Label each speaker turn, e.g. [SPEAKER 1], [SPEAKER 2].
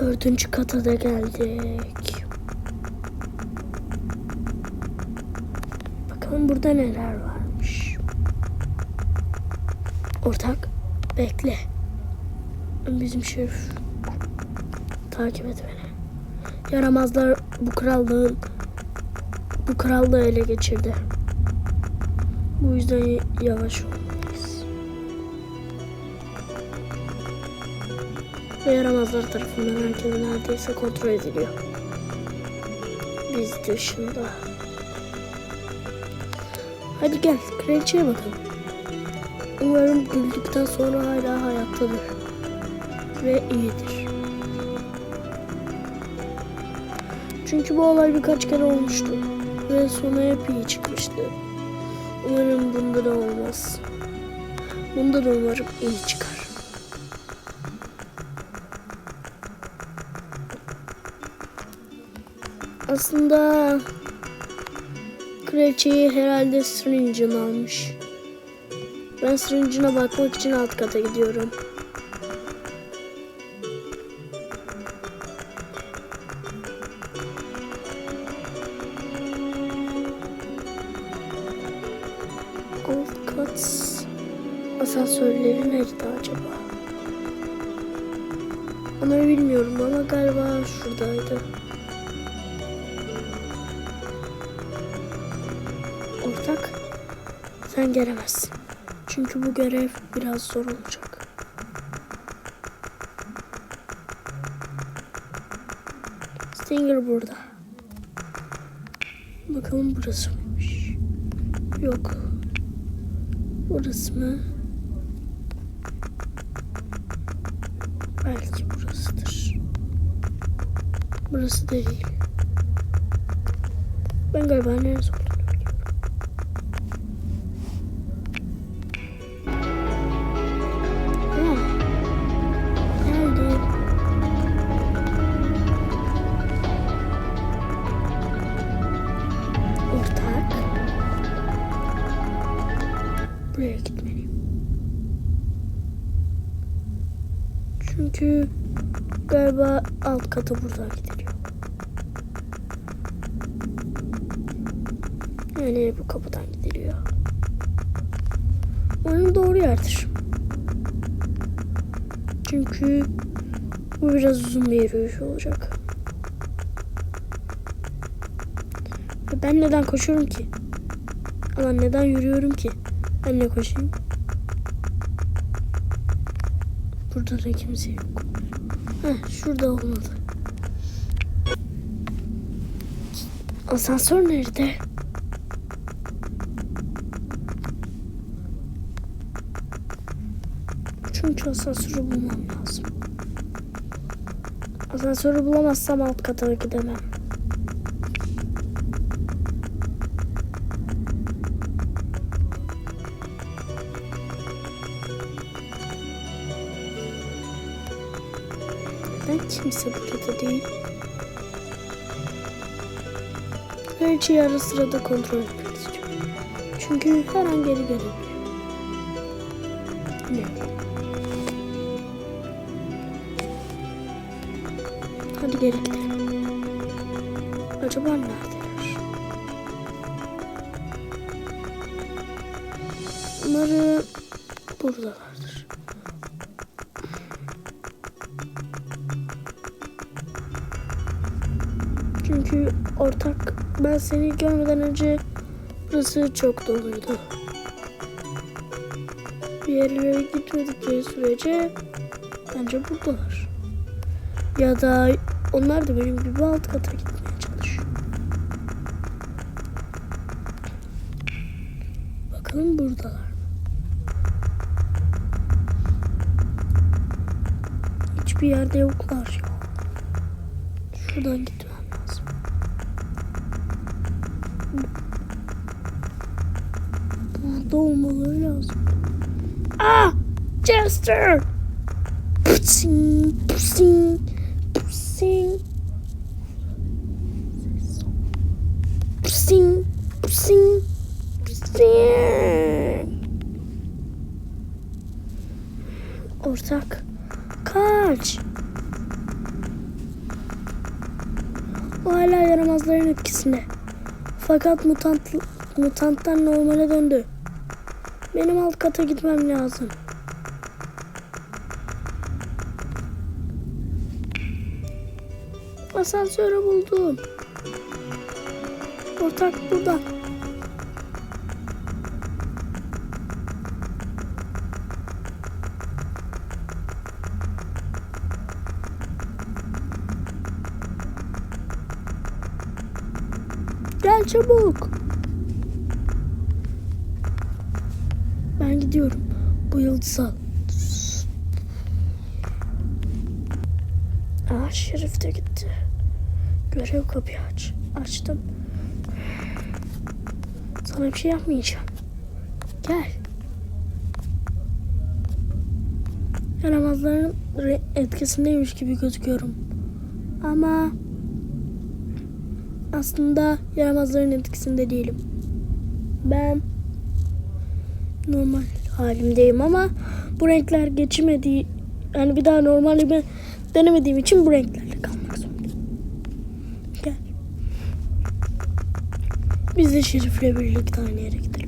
[SPEAKER 1] Dördüncü kata da geldik. Bakalım burada neler varmış. Ortak bekle. Bizim şerif takip et beni. Yaramazlar bu krallığın bu krallığı ele geçirdi. Bu yüzden yavaş olmalıyız. Ve yaramazlar tarafından herkes neredeyse kontrol ediliyor. Biz dışında. Hadi gel kraliçeye bakalım. Umarım güldükten sonra hala hayattadır. Ve iyidir. Çünkü bu olay birkaç kere olmuştu. Ve sonu hep iyi çıkmıştı. Umarım bunda da olmaz. Bunda da umarım iyi çıkar. Aslında kraliçeyi herhalde Stringin almış. Ben Stringin'e bakmak için alt kata gidiyorum. Alt kat asansörleri nerede acaba? Onları bilmiyorum ama galiba şuradaydı. Sen gelemezsin. Çünkü bu görev biraz zor olacak. Stinger burada. Bakalım burası mıymış? Yok. Burası mı? Belki burasıdır. Burası değil. Ben galiba neresi olduğunu Ortak. Buraya gitmeliyim. Çünkü galiba alt kata buradan gidiliyor. Yani bu kapıdan gidiliyor. Umarım doğru yerdir. Çünkü bu biraz uzun bir yürüyüş olacak. Ve ben neden koşuyorum ki? Ama neden yürüyorum ki? Ben ne koşayım? Burada da kimse yok. Heh, şurada olmalı. Asansör nerede? Çünkü asansörü bulmam lazım. Asansörü bulamazsam alt kata gidemem. Neden kimse burada değil? Kraliçeyi ara sırada kontrol etmek. Çünkü her an geri gelebiliyor. Ne? Hadi geri gidelim. Acaba neredeler? Umarım buradalardır. Çünkü ortak ben seni görmeden önce burası çok doluydu. Bir yerlere gitmedikleri sürece bence buradalar. Ya da onlar da benim gibi alt kata gitmeye çalışıyor. Bakalım buradalar? Hiçbir yerde yoklar. Şuradan gitmem Burada olmaları lazım. Ah! Chester! Psing, psing, psing. Psing, psing, psing. Ortak. Kaç. O hala yaramazların etkisinde. Fakat mutant, mutanttan normale döndü. Benim alt kata gitmem lazım. Asansörü buldum. Ortak burada. Gel çabuk. Ben gidiyorum. Bu yıldızı al. Aa Şerif de gitti. Görev kapıyı aç. Açtım. Sana bir şey yapmayacağım. Gel. Yaramazların etkisindeymiş gibi gözüküyorum. Ama aslında yaramazların etkisinde değilim. Ben normal halimdeyim ama bu renkler geçmediği yani bir daha normalimi denemediğim için bu renklerle kalmak zorundayım. Gel. Biz de Şerif'le birlikte aynı yere gidelim.